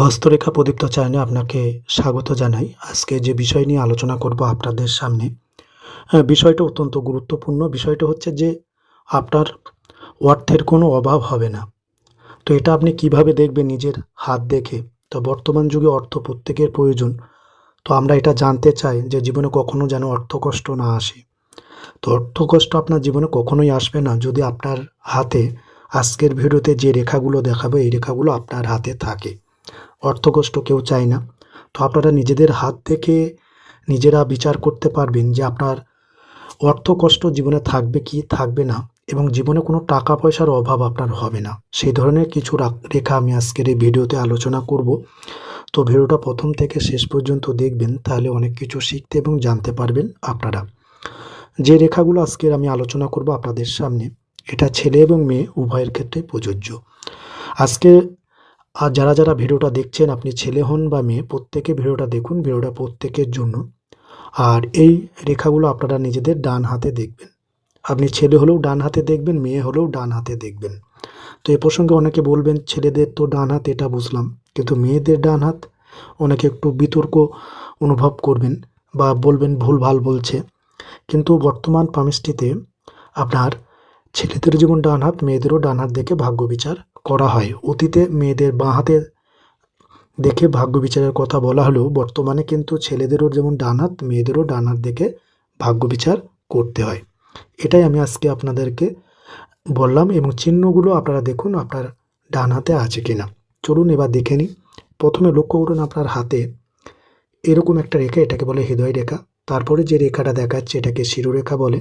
হস্তরেখা প্রদীপ্ত চ্যানেলে আপনাকে স্বাগত জানাই। আজকে যে বিষয় নিয়ে আলোচনা করব আপনাদের সামনে বিষয়টা অত্যন্ত গুরুত্বপূর্ণ। বিষয়টা হচ্ছে যে আপনার অর্থের কোনো অভাব হবে না। তো এটা আপনি কীভাবে দেখবেন নিজের হাত দেখে? তো বর্তমান যুগে অর্থ প্রত্যেকের প্রয়োজন। তো আমরা এটা জানতে চাই যে জীবনে কখনো যেন অর্থকষ্ট না আসে। তো অর্থকষ্ট আপনার জীবনে কখনোই আসবে না যদি আপনার হাতে আজকের ভিডিওতে যে রেখাগুলো দেখাবে, এই রেখাগুলো আপনার হাতে থাকে। অর্থকষ্ট কেউ চায় না। তো আপনারা নিজেদের হাত থেকে নিজেরা বিচার করতে পারবেন যে আপনার অর্থ কষ্ট জীবনে থাকবে কি থাকবে না এবং জীবনে কোনো টাকা পয়সার অভাব আপনার হবে না। সেই ধরনের কিছু রেখা আমি আজকের এই ভিডিওতে আলোচনা করব। তো ভিডিওটা প্রথম থেকে শেষ পর্যন্ত দেখবেন, তাহলে অনেক কিছু শিখতে এবং জানতে পারবেন আপনারা। যে রেখাগুলো আজকের আমি আলোচনা করব আপনাদের সামনে, এটা ছেলে এবং মেয়ে উভয়ের ক্ষেত্রে প্রযোজ্য। আজকে আর যারা যারা ভিডিওটা দেখছেন, আপনি ছেলে হন বা মেয়ে, প্রত্যেকে ভিডিওটা দেখুন, ভিডিওটা প্রত্যেকের জন্য। আর এই রেখাগুলো আপনারা নিজেদের ডান হাতে দেখবেন। আপনি ছেলে হলেও ডান হাতে দেখবেন, মেয়ে হলেও ডান হাতে দেখবেন। তো এ প্রসঙ্গে অনেকে বলবেন, ছেলেদের তো ডান হাত, এটা বুঝলাম। কিন্তু মেয়েদের ডান হাত, অনেকে একটু বিতর্ক অনুভব করবেন বা বলবেন, ভুল, ভালো বলছে। কিন্তু বর্তমান পামিষ্টিতে আপনার ছেলেদের যেমন ডান হাত, মেয়েদেরও ডান হাত দেখে ভাগ্য বিচার করা হয়। অতীতে মেয়েদের বাঁ হাতে দেখে ভাগ্য বিচারের কথা বলা হলেও বর্তমানে কিন্তু ছেলেদেরও যেমন ডান হাত, মেয়েদেরও ডান হাত দেখে ভাগ্য বিচার করতে হয়। এটাই আমি আজকে আপনাদেরকে বললাম এবং চিহ্নগুলো আপনারা দেখুন আপনার ডান হাতে আছে কিনা। চলুন এবার দেখে নিই। প্রথমে লক্ষ্য করুন আপনার হাতে এরকম একটা রেখা, এটাকে বলে হৃদয় রেখা তারপরে যে রেখাটা দেখাচ্ছে, এটাকে শিরোরেখা বলে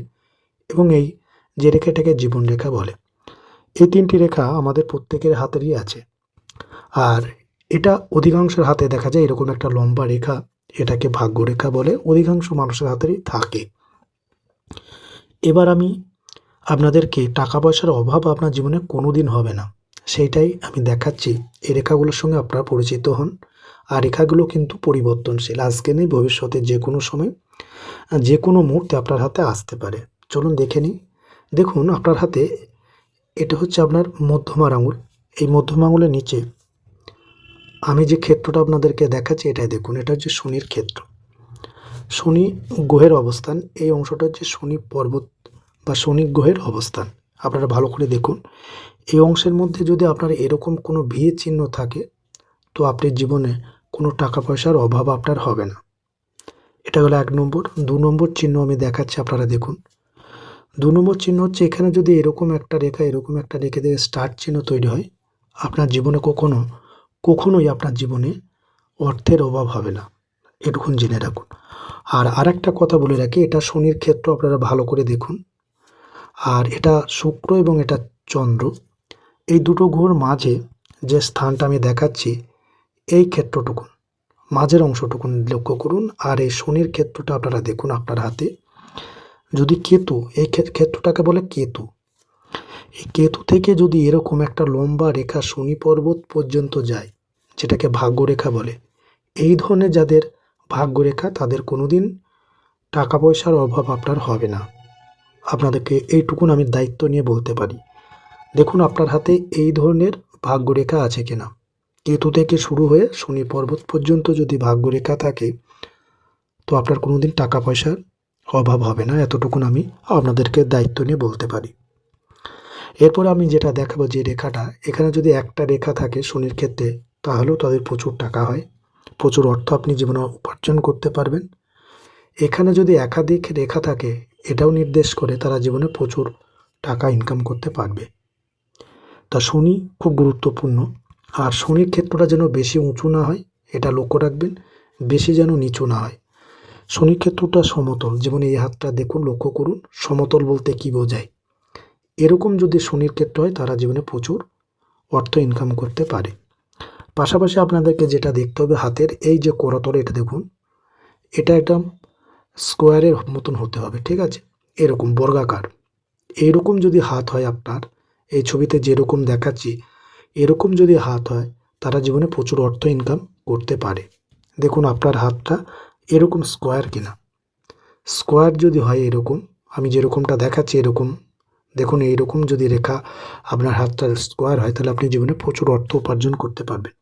এবং এই যে রেখাটাকে জীবন রেখা বলে। এই তিনটি রেখা আমাদের প্রত্যেকের হাতেরই আছে। আর এটা অধিকাংশের হাতে দেখা যায় এরকম একটা লম্বা রেখা, এটাকে ভাগ্য রেখা বলে অধিকাংশ মানুষের হাতেরই থাকে। এবার আমি আপনাদেরকে টাকা পয়সার অভাব আপনার জীবনে কোনো দিন হবে না। সেইটাই আমি দেখাচ্ছি। এই রেখাগুলোর সঙ্গে আপনারা পরিচিত হন। আর রেখাগুলো কিন্তু পরিবর্তনশীল। আজকে নেই, ভবিষ্যতে যে কোনো সময় যে কোনো মুহূর্তে আপনার হাতে আসতে পারে। চলুন দেখে নিই। দেখুন, আপনার হাতে এটা হচ্ছে আপনার মধ্যমার আঙুল। এই মধ্যম আঙুলের নিচে আমি যে ক্ষেত্রটা আপনাদেরকে দেখাচ্ছি, এটাই দেখুন, এটা হচ্ছে শনির ক্ষেত্র। শনি গ্রহের অবস্থান, এই অংশটা হচ্ছে শনি পর্বত বা শনি গ্রহের অবস্থান। আপনারা ভালো করে দেখুন। এই অংশের মধ্যে যদি আপনার এরকম কোনো ভি চিহ্ন থাকে, তো আপনি জীবনে কোনো টাকা পয়সার অভাব আপনার হবে না। এটা হলো এক নম্বর। দু নম্বর চিহ্ন আমি দেখাচ্ছি, আপনারা দেখুন। দু নম্বর চিহ্ন হচ্ছে এখানে যদি এরকম একটা রেখা, এরকম একটা রেখে দিয়ে স্টার্ট চিহ্ন তৈরি হয়, আপনার জীবনে কখনো, কখনোই আপনার জীবনে অর্থের অভাব হবে না। এটুকুন জেনে রাখুন। আর আরেকটা কথা বলে রাখি, এটা শনির ক্ষেত্র আপনারা ভালো করে দেখুন। আর এটা শুক্র এবং এটা চন্দ্র, এই দুটো গ্রহর মাঝে যে স্থানটা আমি দেখাচ্ছি, এই ক্ষেত্রটুকুন, মাঝের অংশটুকুন লক্ষ্য করুন। আর এই শনির ক্ষেত্রটা আপনারা দেখুন আপনার হাতে। যদি কেতু, এই ক্ষেত- ক্ষেত্রটাকে বলে কেতু। এই কেতু থেকে যদি এরকম একটা লম্বা রেখা শনি পর্বত পর্যন্ত যায়, যেটাকে ভাগ্যরেখা বলে, এই ধরনের যাদের ভাগ্যরেখা, তাদের কোনো দিন টাকা পয়সার অভাব আপনার হবে না। আপনাদেরকে এইটুকুন আমি দায়িত্ব নিয়ে বলতে পারি। দেখুন আপনার হাতে এই ধরনের ভাগ্যরেখা আছে কিনা। কেতু থেকে শুরু হয়ে শনি পর্বত পর্যন্ত যদি ভাগ্যরেখা থাকে, তো আপনার কোনো দিন টাকা পয়সার অভাব হবে না, এতটুকুন আমি আপনাদেরকে দায়িত্ব নিয়ে বলতে পারি। এরপর আমি যেটা দেখাবো যে রেখাটা, এখানে যদি একটা রেখা থাকে শনির ক্ষেত্রে, তাহলেও তাদের প্রচুর টাকা হয়। প্রচুর অর্থ আপনি জীবনে উপার্জন করতে পারবেন। এখানে যদি একাধিক রেখা থাকে, এটাও নির্দেশ করে তারা জীবনে প্রচুর টাকা ইনকাম করতে পারবে। তা শনি খুব গুরুত্বপূর্ণ। আর শনির ক্ষেত্রটা যেন বেশি উঁচু না হয়, এটা লক্ষ্য রাখবেন, বেশি যেন নিচু না হয়। শনির ক্ষেত্রটা সমতল। যেমন এই হাতটা দেখুন, লক্ষ্য করুন, সমতল বলতে কি বোঝায়? এরকম যদি শনির ক্ষেত্র হয়, তারা জীবনে প্রচুর অর্থ ইনকাম করতে পারে। পাশাপাশি আপনাদেরকে যেটা দেখতে হবে হাতের, এই যে করতল, এটা দেখুন, এটা একটা স্কোয়ারের মতন হতে হবে, ঠিক আছে? এরকম বর্গাকার। এরকম যদি হাত হয় আপনার, এই ছবিতে যেরকম দেখাচ্ছি, এরকম যদি হাত হয়, তারা জীবনে প্রচুর অর্থ ইনকাম করতে পারে। দেখুন, আপনার হাতটা এরকম স্কোয়ার কিনা? স্কোয়ার যদি হয় এরকম, আমি যেরকমটা দেখাচ্ছি এরকম, দেখুন এইরকম যদি রেখা আপনার হাতটা স্কোয়ার হয়, তাহলে আপনি জীবনে প্রচুর অর্থ উপার্জন করতে পারবেন।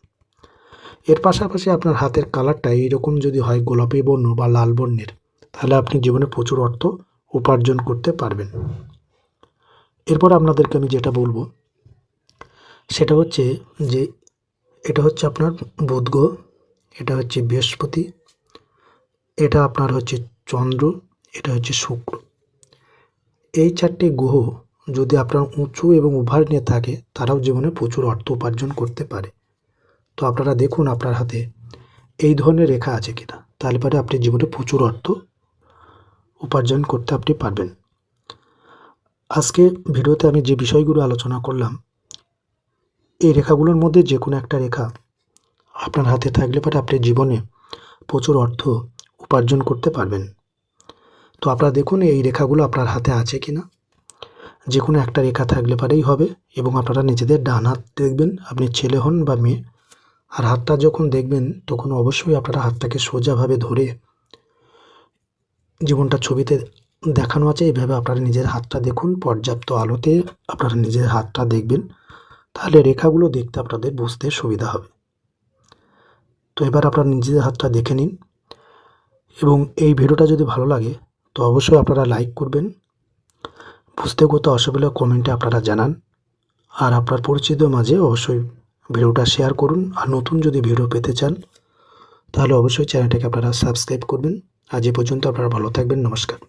এর পাশাপাশি আপনার হাতের কালারটা এইরকম যদি হয় গোলাপি বর্ণ বা লাল বর্ণের, তাহলে আপনি জীবনে প্রচুর অর্থ উপার্জন করতে পারবেন। এরপর আপনাদেরকে আমি যেটা বলব, সেটা হচ্ছে যে, এটা হচ্ছে আপনার বুধ এটা হচ্ছে বৃহস্পতি এটা আপনার হচ্ছে চন্দ্র, এটা হচ্ছে শুক্র। এই চারটে গ্রহ যদি আপনার উঁচু এবং উভার নিয়ে থাকে, তারাও জীবনে প্রচুর অর্থ উপার্জন করতে পারে। তো আপনারা দেখুন আপনার হাতে এই ধরনের রেখা আছে কিনা। তাহলে পরে আপনি জীবনে প্রচুর অর্থ উপার্জন করতে আপনি পারবেন। আজকে ভিডিওতে আমি যে বিষয়গুলো আলোচনা করলাম, এই রেখাগুলোর মধ্যে যে কোনো একটা রেখা আপনার হাতে থাকলে পরে আপনি জীবনে প্রচুর অর্থ উপার্জন করতে পারবেন। তো আপনারা দেখুন, এই রেখাগুলো আপনার হাতে আছে কি না যে কোনো একটা রেখা থাকলে পারেই হবে এবং আপনারা নিজেদের ডান হাত দেখবেন। আপনি ছেলে হন বা মেয়ে, আর হাতটা যখন দেখবেন, তখন অবশ্যই আপনারা হাতটাকে সোজাভাবে ধরে জীবনটা ছবিতে দেখানো আছে। এইভাবে আপনারা নিজের হাতটা দেখুন, পর্যাপ্ত আলোতে আপনারা নিজের হাতটা দেখবেন। তাহলে রেখাগুলো দেখতে আপনাদের বুঝতে সুবিধা হবে। তো এবার আপনারা নিজেদের হাতটা দেখে নিন। এবং এই ভিডিওটা যদি ভালো লাগে, তো অবশ্যই আপনারা লাইক করবেন। বুঝতে কোথাও অসুবিধা কমেন্টে আপনারা জানান। আর আপনার পরিচিত মাঝে অবশ্যই ভিডিওটা শেয়ার করুন। আর নতুন যদি ভিডিও পেতে চান, তাহলে অবশ্যই চ্যানেলটাকে আপনারা সাবস্ক্রাইব করবেন। আজ এ পর্যন্ত আপনারা ভালো থাকবেন। নমস্কার।